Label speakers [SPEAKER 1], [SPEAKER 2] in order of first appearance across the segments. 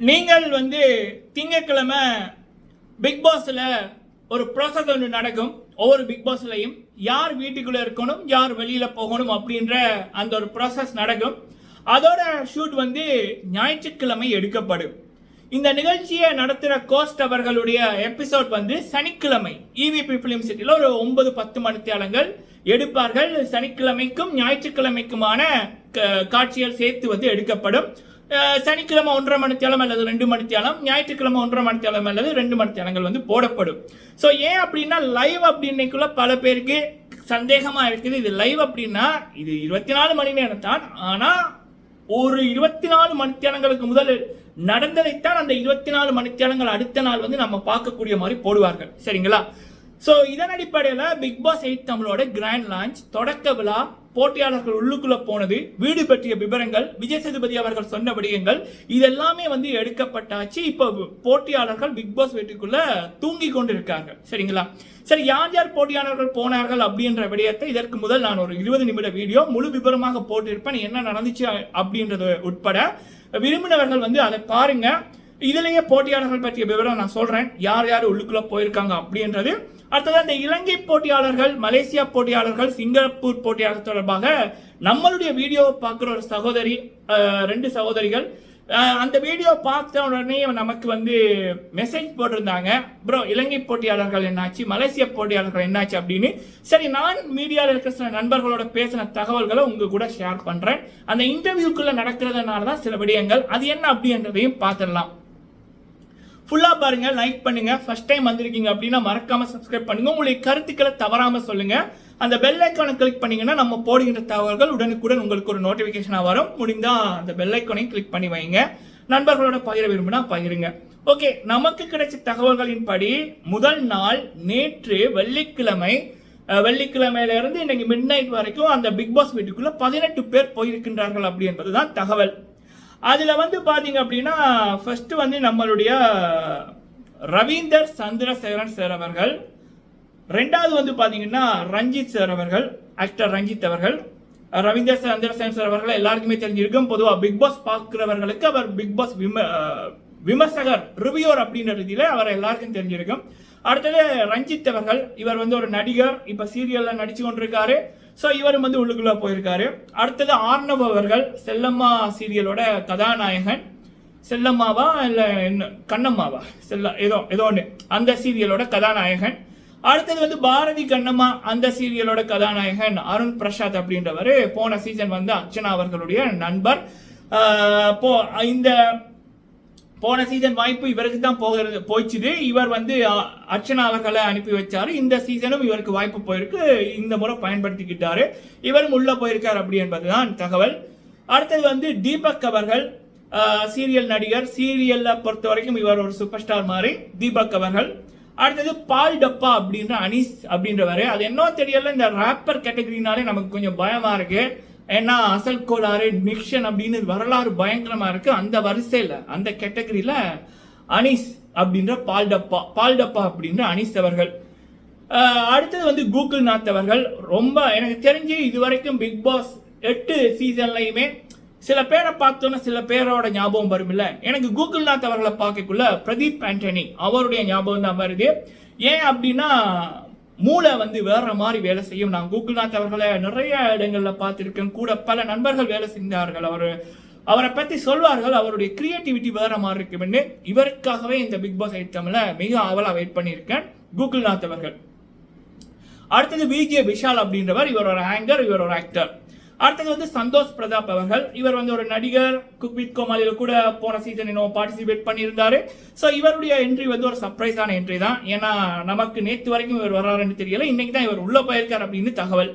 [SPEAKER 1] நீங்கள் வந்து திங்கக்கிழமை பிக் பாஸில் ஒரு ப்ராசஸ் ஒன்று நடக்கும். ஒவ்வொரு பிக் பாஸ்லையும் யார் வீட்டுக்குள்ளே இருக்கணும் யார் வெளியில் போகணும் அப்படின்ற அந்த ஒரு ப்ராசஸ் நடக்கும். அதோட ஷூட் வந்து ஞாயிற்றுக்கிழமை எடுக்கப்படும். இந்த நிகழ்ச்சியை நடத்துகிற கோஸ்ட் அவர்களுடைய எபிசோட் வந்து சனிக்கிழமை. இவிபி ஃபிலிம் சிட்டியில் ஒரு ஒன்பது பத்து மணித்தியாலங்கள் எடுப்பார்கள். சனிக்கிழமைக்கும் ஞாயிற்றுக்கிழமைக்குமான க- காட்சிகள் சேர்த்து வந்து எடுக்கப்படும். சனிக்கிழமை ஒன்றரை மணித்தியாலம் அல்லது ரெண்டு மணித்தியாலம் ஞாயிற்றுக்கிழமை ஒன்றரை மணித்தியாலம் அல்லது ரெண்டு மணித்தியாலங்கள் வந்து போடப்படும். ஸோ ஏன் அப்படின்னா லைவ் அப்படின்னைக்குள்ள பல பேருக்கு சந்தேகமாக இருக்குது. இது லைவ் அப்படின்னா இது இருபத்தி நாலு மணி நேரம் தான். ஆனால் ஒரு இருபத்தி நாலு மணித்தியாலங்களுக்கு முதல் நடந்ததைத்தான் அந்த இருபத்தி நாலு மணித்தியாலங்கள் அடுத்த நாள் வந்து நம்ம பார்க்கக்கூடிய மாதிரி போடுவார்கள். சரிங்களா? ஸோ இதன் அடிப்படையில் பிக் பாஸ் எயிட் தமிழோட கிராண்ட் லான்ச் தொடக்க விழா போட்டியாளர்கள் உள்ளுக்குள்ள போனது வீடு பற்றிய விவரங்கள் விஜய் சேதுபதி அவர்கள் சொன்ன விடயங்கள் இதெல்லாமே வந்து எடுக்கப்பட்டாச்சு. இப்போ போட்டியாளர்கள் பிக் பாஸ் வீட்டுக்குள்ள தூங்கி கொண்டிருக்காங்க. சரிங்களா? சரி யார் யார் போட்டியாளர்கள் போனார்கள் அப்படின்ற விடயத்தை இதற்கு முதல் நான் ஒரு இருபது நிமிட வீடியோ முழு விவரமாக போட்டிருப்பேன். என்ன நடந்துச்சு அப்படின்றது உட்பட விரும்பினவர்கள் வந்து அதை பாருங்க. இதுலயே போட்டியாளர்கள் பற்றிய விவரம் நான் சொல்றேன். யார் யார் உள்ளுக்குள்ள போயிருக்காங்க அப்படின்றது அடுத்தது அந்த இலங்கை போட்டியாளர்கள் மலேசியா போட்டியாளர்கள் சிங்கப்பூர் போட்டியாளர் தொடர்பாக நம்மளுடைய வீடியோவை பார்க்குற ஒரு சகோதரி ரெண்டு சகோதரிகள் அந்த வீடியோ பார்த்த உடனே நமக்கு வந்து மெசேஜ் போட்டிருந்தாங்க. ப்ரோ இலங்கை போட்டியாளர்கள் என்னாச்சு? மலேசிய போட்டியாளர்கள் என்னாச்சு? அப்படின்னு. சரி நான் மீடியாவில் இருக்கிற சில நண்பர்களோட பேசின தகவல்களை உங்க கூட ஷேர் பண்றேன். அந்த இன்டர்வியூக்குள்ள நடக்கிறதுனால தான் சில விடயங்கள். அது என்ன அப்படின்றதையும் பார்த்துடலாம். ஃபுல்லாக பாருங்க லைக் பண்ணுங்க. ஃபர்ஸ்ட் டைம் வந்திருக்கீங்க அப்படின்னா மறக்காம சப்ஸ்கிரைப் பண்ணுங்க. உங்களுடைய கருத்துக்களை தவறாம சொல்லுங்க. அந்த பெல் ஐக்கானை கிளிக் பண்ணீங்கன்னா நம்ம போடுகின்ற தகவல்கள் உடனுக்குடன் உங்களுக்கு ஒரு நோட்டிஃபிகேஷனாக வரும். முடிந்தால் அந்த பெல் ஐக்கானையும் கிளிக் பண்ணி வைங்க. நண்பர்களோட பகிர விரும்பினா பகிருங்க. ஓகே நமக்கு கிடைச்ச தகவல்களின் படி முதல் நாள் நேற்று வெள்ளிக்கிழமை அஹ், வெள்ளிக்கிழமையில இருந்து இன்னைக்கு மிட் நைட் வரைக்கும் அந்த பிக் பாஸ் வீட்டுக்குள்ள பதினெட்டு பேர் போயிருக்கின்றார்கள் அப்படி என்பதுதான் தகவல். அதில் வந்து பார்த்தீங்க அப்படின்னா ஃபஸ்ட்டு வந்து நம்மளுடைய ரவீந்தர் சந்திரசேகரன் சார் அவர்கள் ரெண்டாவது வந்து பார்த்தீங்கன்னா ரஞ்சித் சார் அவர்கள் ஆக்டர் ரஞ்சித் அவர்கள் ரவீந்தர் சந்திரசேகரன் சார் அவர்கள் எல்லாருக்குமே தெரிஞ்சிருக்கும் பொதுவாக பிக் பாஸ் பார்க்குறவர்களுக்கு அவர் பிக் பாஸ் விம விமர்சகர் ரிவியூர் அப்படின்ற ரீதியில் அவர் எல்லாருக்கும் தெரிஞ்சிருக்கும். அடுத்தது ரஞ்சித் அவர்கள் இவர் வந்து ஒரு நடிகர் இப்போ சீரியலில் நடிச்சு கொண்டிருக்காரு. ஸோ இவரும் வந்து உள்ளுக்குள்ளே போயிருக்காரு. அடுத்தது ஆர்னவ் அவர்கள் செல்லம்மா சீரியலோட கதாநாயகன். செல்லம்மாவா இல்லை என்ன கண்ணம்மாவா? செல்ல ஏதோ ஏதோ ஒன்று அந்த சீரியலோட கதாநாயகன். அடுத்தது வந்து பாரதி கண்ணம்மா அந்த சீரியலோட கதாநாயகன் அருண் பிரசாத் அப்படின்றவர். போன சீசன் வந்து அர்ச்சனா அவர்களுடைய நண்பர். இப்போ போ இந்த போன சீசன் வாய்ப்பு இவருக்கு தான் போகிறது போயிச்சுது. இவர் வந்து அ- அர்ச்சனா அவர்களை அனுப்பி வச்சாரு. இந்த சீசனும் இவருக்கு வாய்ப்பு போயிருக்கு. இந்த முறை பயன்படுத்திக்கிட்டாரு. இவரும் உள்ளே போயிருக்கார் அப்படி என்பதுதான் தகவல். அடுத்தது வந்து தீபக் அவர்கள் சீரியல் நடிகர். சீரியலில் பொறுத்த வரைக்கும் இவர் ஒரு சூப்பர் ஸ்டார் மாதிரி தீபக் அவர்கள். அடுத்தது பால் டப்பா அப்படின்ற அனீஸ் அப்படின்றவர். அது என்ன தெரியல இந்த ராப்பர் கேட்டகரினாலே நமக்கு கொஞ்சம் பயமாக இருக்குது ஏன்னா அசல் கோளாறு நிக்ஷன் அப்படின்னு வரலாறு பயங்கரமாக இருக்குது அந்த வரிசையில் அந்த கேட்டகரியில் அனீஸ் அப்படின்ற பால் டப்பா பால் டப்பா அப்படின்ற அனீஸ் அவர்கள். அடுத்தது வந்து கூகுள் நாத் அவர்கள். ரொம்ப எனக்கு தெரிஞ்சு இதுவரைக்கும் பிக் பாஸ் எட்டு சீசன்லையுமே சில பேரை பார்த்தோன்னா சில பேரோட ஞாபகம் வருமில்ல எனக்கு கூகுள் நாத் அவர்களை பார்க்கக்குள்ள பிரதீப் ஆண்டனி அவருடைய ஞாபகம் தான் வருது. ஏன் அப்படின்னா மூளை வந்து வேற மாதிரி வேலை செய்யும். நான் கூகுள்நாத் அவர்களை நிறைய இடங்கள்ல பார்த்திருக்கேன். கூட பல நண்பர்கள் வேலை செஞ்சார்கள். அவர் அவரை பத்தி சொல்வார்கள். அவருடைய கிரியேட்டிவிட்டி வேற மாதிரி இருக்குன்னு இவருக்காகவே இந்த பிக் பாஸ் ஐட்டம்ல மிக ஆவலாக வெயிட் பண்ணியிருக்கேன் கூகுள்நாத் அவர்கள். அடுத்தது விஜே விஷால் அப்படின்றவர். இவர் ஒரு ஆங்கர் இவர் ஒரு ஆக்டர் அடுத்தது வந்து சந்தோஷ் பிரதாப் அவர்கள். இவர் வந்து ஒரு நடிகர். குக் வித் கூட போன சீசன் இன்னும் பார்ட்டிசிபேட் பண்ணியிருந்தாரு. ஸோ இவருடைய என்ட்ரி வந்து ஒரு சர்ப்ரைஸான என்ட்ரி தான். ஏன்னா நமக்கு நேற்று வரைக்கும் இவர் வர்றாருன்னு தெரியல. இன்னைக்கு தான் இவர் உள்ள போயிருக்கார் அப்படின்னு தகவல்.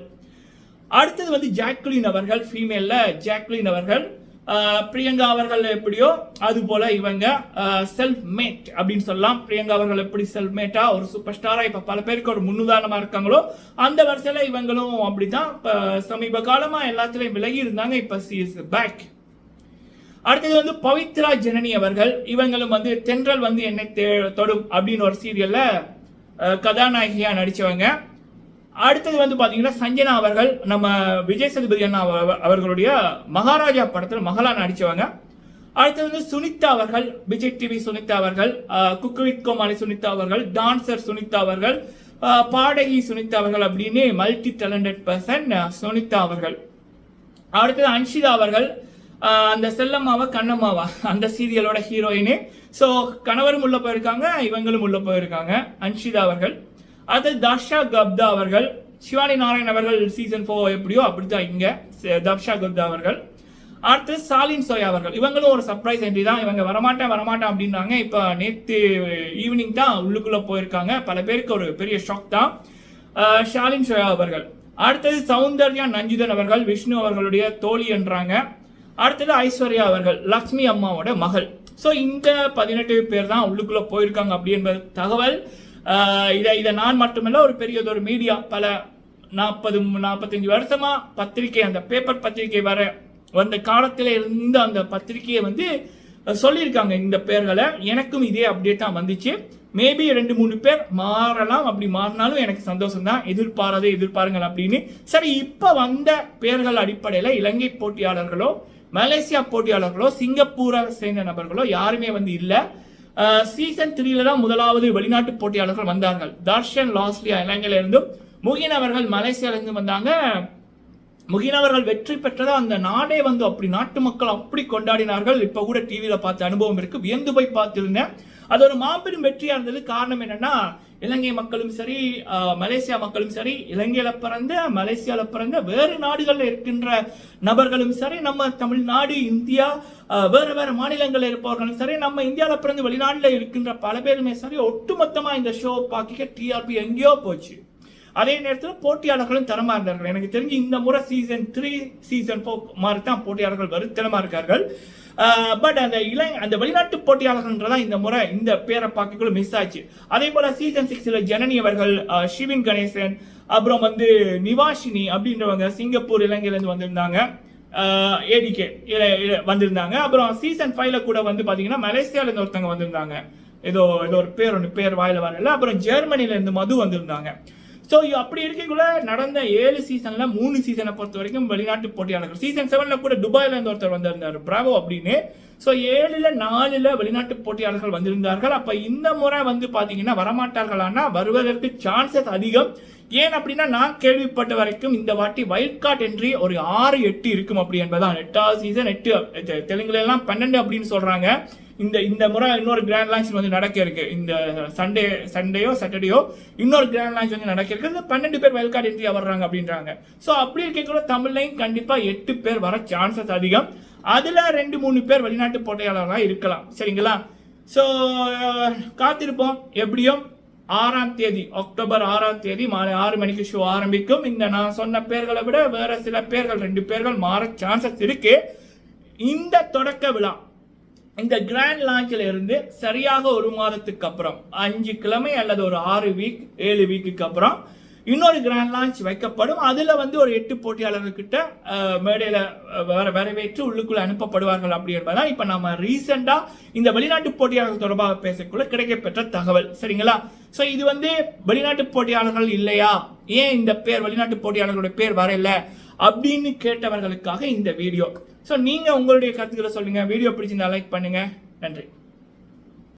[SPEAKER 1] அடுத்தது வந்து ஜாக்லின் அவர்கள் ஃபீமேலில் ஜாக்லின் அவர்கள். பிரியங்கா அவர்கள் எப்படியோ அது போல இவங்க செல்ஃப் மேட் அப்படின்னு சொல்லலாம். பிரியங்கா அவர்கள் எப்படி செல்ஃப் மேட்டா ஒரு சூப்பர் ஸ்டாரா இப்ப பல பேருக்கு ஒரு முன்னுதாரணமா இருக்காங்களோ அந்த வரிசையில இவங்களும் அப்படிதான் இப்ப சமீப காலமா எல்லாத்துலயும் விலகி இருந்தாங்க. இப்ப சி இஸ் பேக் அடுத்தது வந்து பவித்ரா ஜனனி அவர்கள். இவங்களும் வந்து தென்றல் வந்து என்னை தே- தொடும் அப்படின்னு ஒரு சீரியல்ல கதாநாயகியா நடிச்சவங்க. அடுத்தது வந்து பார்த்தீங்கன்னா சஞ்சனா அவர்கள் நம்ம விஜய் சதுபதி அண்ணா அவர்களுடைய மகாராஜா படத்தில் மகளா நடிச்சவங்க. அடுத்து வந்து சுனிதா அவர்கள் விஜய் டிவி சுனிதா அவர்கள் குக்கு வித் கோமாளி சுனிதா அவர்கள் டான்சர் சுனிதா அவர்கள் பாடகி சுனிதா அவர்கள் அப்படின்னு மல்டி டேலண்டட் பர்சன் சுனிதா அவர்கள். அடுத்தது அன்ஷிதா அவர்கள் அந்த செல்லம்மாவா கண்ணம்மாவா அந்த சீரியலோட ஹீரோயினு ஸோ கணவரும் உள்ள போயிருக்காங்க இவங்களும் உள்ள போயிருக்காங்க அன்ஷிதா அவர்கள். அடுத்தது தர்ஷா கப்தா அவர்கள் சிவானி நாராயண் அவர்கள் சீசன் ஃபோர் எப்படியோ அப்படித்தான் இங்க தர்ஷா கப்தா அவர்கள். அடுத்து சாலின் சோயா அவர்கள். இவங்களும் ஒரு சர்ப்ரைஸ் என்ட்ரி தான். இவங்க வரமாட்டேன் வரமாட்டேன் அப்படின்னாங்க இப்போ நேற்று ஈவினிங் தான் உள்ளுக்குள்ளே போயிருக்காங்க. பல பேருக்கு ஒரு பெரிய ஷாக் தான். ஷாலின் சோயா அவர்கள். அடுத்தது சௌந்தர்யா நஞ்சுதன் அவர்கள் விஷ்ணு அவர்களுடைய தோழி என்றாங்க. அடுத்தது ஐஸ்வர்யா அவர்கள் லக்ஷ்மி அம்மாவோட மகள். ஸோ இந்த பதினெட்டு பேர் தான் உள்ளுக்குள்ளே போயிருக்காங்க அப்படி என்பது தகவல். இதை இதை நான் மட்டுமல்ல ஒரு பெரியதொரு மீடியா பல நாற்பது நாற்பத்தஞ்சு வருஷமா பத்திரிகை அந்த பேப்பர் பத்திரிகை வர வந்த காலத்தில் இருந்து அந்த பத்திரிகையை வந்து சொல்லியிருக்காங்க இந்த பேர்களை. எனக்கும் இதே அப்டேட் தான் வந்துச்சு. மேபி ரெண்டு மூணு பேர் மாறலாம். அப்படி மாறினாலும் எனக்கு சந்தோஷம் தான் எதிர்பாராதே எதிர்பாருங்கள் அப்படின்னு. சரி இப்போ வந்த பேர்கள் அடிப்படையில் இலங்கை போட்டியாளர்களோ மலேசியா போட்டியாளர்களோ சிங்கப்பூரை சேர்ந்த நபர்களோ யாருமே வந்து இல்லை. சீசன் த்ரீல தான் முதலாவது வெளிநாட்டு போட்டியாளர்கள் வந்தார்கள். தர்ஷன் லாஸ்லியா இலங்கையிலிருந்தும் முகின் அவர்கள் மலேசியால இருந்து வந்தாங்க. முகின் அவர்கள் வெற்றி பெற்றதை அந்த நாடே வந்து அப்படி நாட்டு மக்கள் அப்படி கொண்டாடினார்கள். இப்போ கூட டிவியில் பார்த்த அனுபவம் இருக்கு. வியந்து போய் பார்த்துருந்தேன். அது ஒரு மாபெரும் வெற்றியா இருந்தது காரணம் என்னன்னா இலங்கை மக்களும் சரி மலேசியா மக்களும் சரி இலங்கையில பிறந்த மலேசியால பிறந்த வேறு நாடுகளில் இருக்கின்ற நபர்களும் சரி நம்ம தமிழ்நாடு இந்தியா வேறு வேறு மாநிலங்களில் இருப்பவர்களும் சரி நம்ம இந்தியாவில் பிறந்து வெளிநாட்டில் இருக்கின்ற பல பேருமே சரி ஒட்டுமொத்தமாக இந்த ஷோ பார்க்க டிஆர்பி எங்கேயோ போச்சு. அதே நேரத்தில் போட்டியாளர்களும் தரமாக இருந்தார்கள் எனக்கு தெரிஞ்சு இந்த முறை சீசன் த்ரீ சீசன் ஃபோர் மாதிரி தான் போட்டியாளர்கள் வருத்தனமாக இருக்கார்கள். பட் அந்த இளை அந்த வெளிநாட்டு போட்டியாளர்கள்ன்றதான் இந்த முறை இந்த பேரை பார்க்கக்குள்ள மிஸ் ஆச்சு. அதே போல சீசன் சிக்ஸ்ல ஜனனி அவர்கள் ஆஹ் ஷிவின் கணேசன் அப்புறம் வந்து நிவாஷினி அப்படின்றவங்க சிங்கப்பூர் இலங்கையிலேருந்து வந்திருந்தாங்க. ஏடிகே வந்திருந்தாங்க. அப்புறம் சீசன் ஃபைவ்ல கூட வந்து பார்த்தீங்கன்னா மலேசியால இருந்து ஒருத்தவங்க வந்திருந்தாங்க. ஏதோ ஏதோ ஒரு பேர் ஒன்று பேர் வாயில வரல. அப்புறம் ஜெர்மனில இருந்து மது வந்திருந்தாங்க. ஸோ அப்படி இருக்கக்குள்ள நடந்த ஏழு சீசன்ல மூணு சீசனை பொறுத்த வரைக்கும் வெளிநாட்டு போட்டியாளர்கள். சீசன் செவன்ல கூட துபாயில இருந்து ஒருத்தர் வந்திருந்தார். பிராவோ அப்படின்னு. ஸோ ஏழுல நாலுல வெளிநாட்டு போட்டியாளர்கள் வந்திருந்தார்கள். அப்ப இந்த முறை வந்து பாத்தீங்கன்னா வரமாட்டார்களானா? வருவதற்கு சான்சஸ் அதிகம். ஏன் அப்படின்னா நான் கேள்விப்பட்ட வரைக்கும் இந்த வாட்டி வைல்ட் கார்ட் என்ட்ரி ஒரு ஆறு எட்டு இருக்கும் அப்படி என்பதான். எட்டாவது சீசன் எட்டு தெலுங்குல எல்லாம் பன்னெண்டு அப்படின்னு சொல்றாங்க. இந்த இந்த முறை இன்னொரு கிராண்ட் லான்ச் வந்து நடக்க இருக்கு. இந்த சண்டே சண்டேயோ சாட்டர்டேயோ இன்னொரு கிராண்ட் லான்ச் வந்து நடக்க இருக்கு. இந்த பன்னெண்டு பேர் வைல்ட் கார்டு என்ட்ரியா வர்றாங்க அப்படின்றாங்க. ஸோ அப்படி இருக்கக்குள்ள தமிழ்லையும் கண்டிப்பாக எட்டு பேர் வர சான்சஸ் அதிகம். அதில் ரெண்டு மூணு பேர் வெளிநாட்டு போட்டியாளர்களாக இருக்கலாம். சரிங்களா? ஸோ காத்திருப்போம். எப்படியும் ஆறாம் தேதி அக்டோபர் ஆறாம் தேதி மாலை ஆறு மணிக்கு ஷோ ஆரம்பிக்கும். இந்த நான் சொன்ன பேர்களை விட வேற சில பேர்கள் ரெண்டு பேர்கள் மாற சான்சஸ் இருக்கு. இந்த தொடக்க விழா இந்த கிராண்ட் லான்ச்சில் இருந்து சரியாக ஒரு மாதத்துக்கு அப்புறம் அஞ்சு கிழமை அல்லது ஒரு ஆறு வீக் ஏழு வீக்குக்கு அப்புறம் இன்னொரு கிராண்ட் லான்ச் வைக்கப்படும். அதில் வந்து ஒரு எட்டு போட்டியாளர்கிட்ட மேடையில் வர வரவேற்று உள்ளுக்குள்ளே அனுப்பப்படுவார்கள் அப்படி என்பதான் இப்போ நம்ம ரீசெண்டாக இந்த வெளிநாட்டு போட்டியாளர்கள் தொடர்பாக பேசக்குள்ள கிடைக்கப்பெற்ற தகவல். சரிங்களா? ஸோ இது வந்து வெளிநாட்டு போட்டியாளர்கள் இல்லையா? ஏன் இந்த பேர் வெளிநாட்டு போட்டியாளர்களுடைய பேர் வரல? அப்படின்னு கேட்டவர்களுக்காக இந்த வீடியோ. ஸோ நீங்கள் உங்களுடைய கருத்துக்களை சொல்லுங்க. வீடியோ பிடிச்சிருந்தா லைக் பண்ணுங்க. நன்றி.